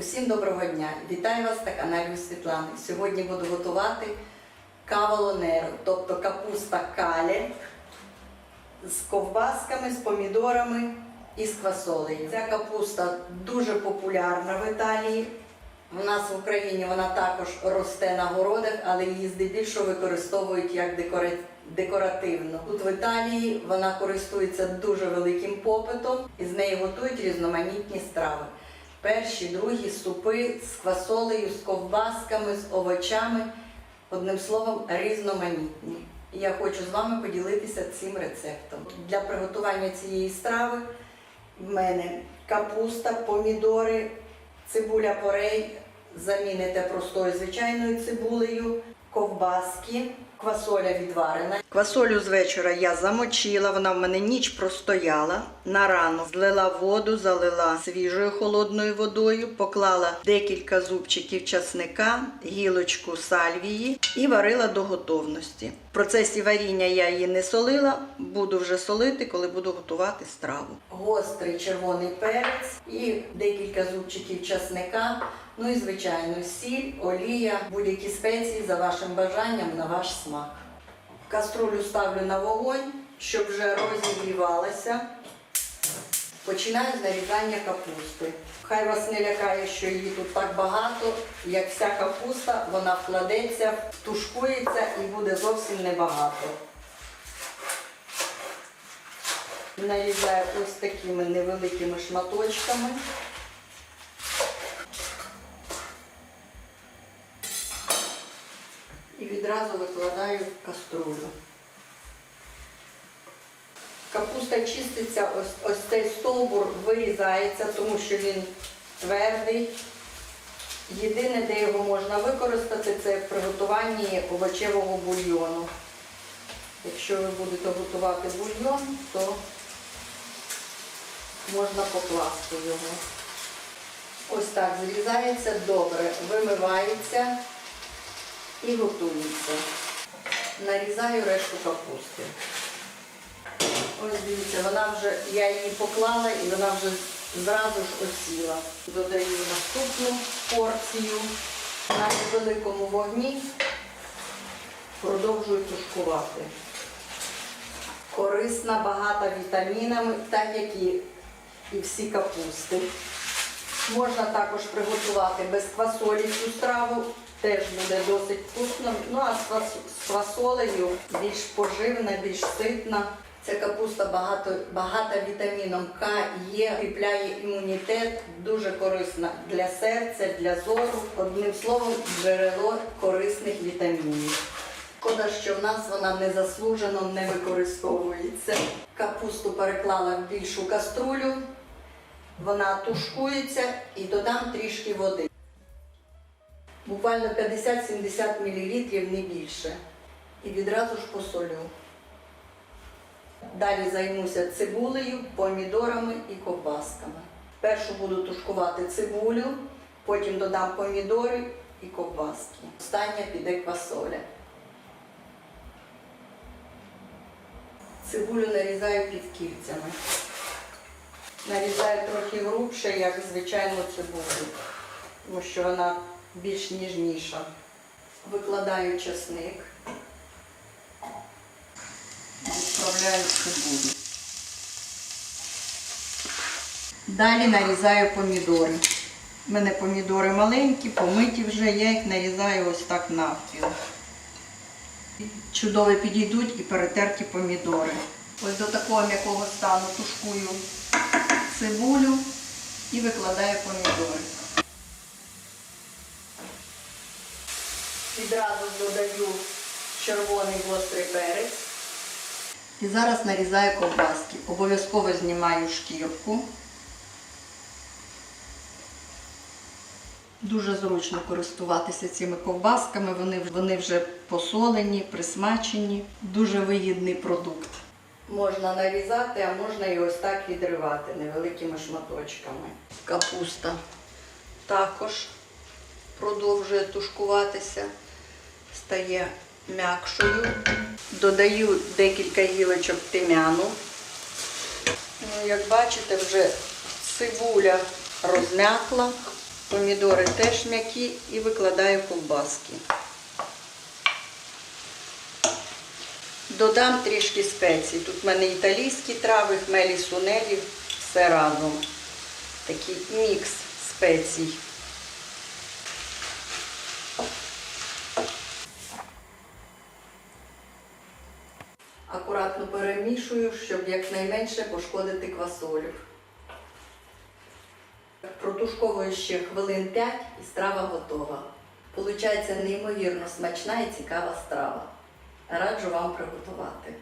Усім доброго дня! Вітаю вас на каналі Світлани. Сьогодні буду готувати каволонеро, тобто капуста кале з ковбасками, з помідорами і з квасолею. Ця капуста дуже популярна в Італії. У нас в Україні вона також росте на городах, але її здебільшого використовують як декора- декоративно. Тут в Італії вона користується дуже великим попитом і з неї готують різноманітні страви. Перші, другі супи з квасолею, з ковбасками, з овочами, одним словом, різноманітні. І я хочу з вами поділитися цим рецептом. Для приготування цієї страви в мене капуста, помідори, цибуля порей, заміните простою звичайною цибулею, ковбаски, квасоля відварена. Квасолю з вечора я замочила, вона в мене ніч простояла. На рано злила воду, залила свіжою холодною водою, поклала декілька зубчиків часника, гілочку сальвії і варила до готовності. В процесі варіння я її не солила, буду вже солити, коли буду готувати страву. Гострий червоний перець і декілька зубчиків часника. Ну і звичайно, сіль, олія, будь-які спеції за вашим бажанням на ваш смак. Каструлю ставлю на вогонь, щоб вже розігрівалася. Починаю нарізання капусти. Хай вас не лякає, що її тут так багато, як вся капуста, вона вкладеться, тушкується і буде зовсім небагато. Нарізаю ось такими невеликими шматочками. І відразу викладаю в каструлю. Капуста чиститься, ось, ось цей стовбур вирізається, тому що він твердий. Єдине, де його можна використати, це в приготуванні овочевого бульйону. Якщо ви будете готувати бульйон, то можна покласти його. Ось так зрізається добре, вимивається і готується. Нарізаю решту капусти. Ось дивіться, вона вже, я її поклала і вона вже зразу ж осіла. Додаю наступну порцію на невеликому вогні, продовжую тушкувати. Корисна, багата вітамінами, так як і всі капусти. Можна також приготувати без квасолі цю страву, теж буде досить вкусно. Ну а з квасолею більш поживна, більш ситна. Ця капуста багато, багата вітаміном К, Є, укріпляє імунітет, дуже корисна для серця, для зору. Одним словом, джерело корисних вітамінів. Шкода, що в нас вона незаслужено не використовується. Капусту переклала в більшу каструлю, вона тушкується і додам трішки води. Буквально 50-70 мл, не більше. І відразу ж посолю. Далі займуся цибулею, помідорами і ковбасками. Першу буду тушкувати цибулю, потім додам помідори і ковбаски. Остання піде квасоля. Цибулю нарізаю під кільцями. Нарізаю трохи грубше, як звичайну цибулю, тому що вона більш ніжніша. Викладаю чесник. Відправляю цибулю. Далі нарізаю помідори. У мене помідори маленькі, помиті вже, я їх нарізаю ось так навпіл. Чудово підійдуть і перетерті помідори. Ось до такого м'якого стану тушкую цибулю і викладаю помідори. Відразу додаю червоний гострий перець. І зараз нарізаю ковбаски. Обов'язково знімаю шкірку. Дуже зручно користуватися цими ковбасками. Вони, вони вже посолені, присмачені. Дуже вигідний продукт. Можна нарізати, а можна і ось так відривати невеликими шматочками. Капуста також продовжує тушкуватися, стає м'якшою. Додаю декілька гілочок тим'яну. Ну, як бачите, вже цибуля розм'якла. Помідори теж м'які і викладаю ковбаски. Додам трішки спецій. Тут в мене італійські трави, хмелі сунелі, все разом. Такий мікс спецій. Акуратно перемішую, щоб якнайменше пошкодити квасолю. Протушковую ще хвилин 5 і страва готова. Получається неймовірно смачна і цікава страва. Раджу вам приготувати.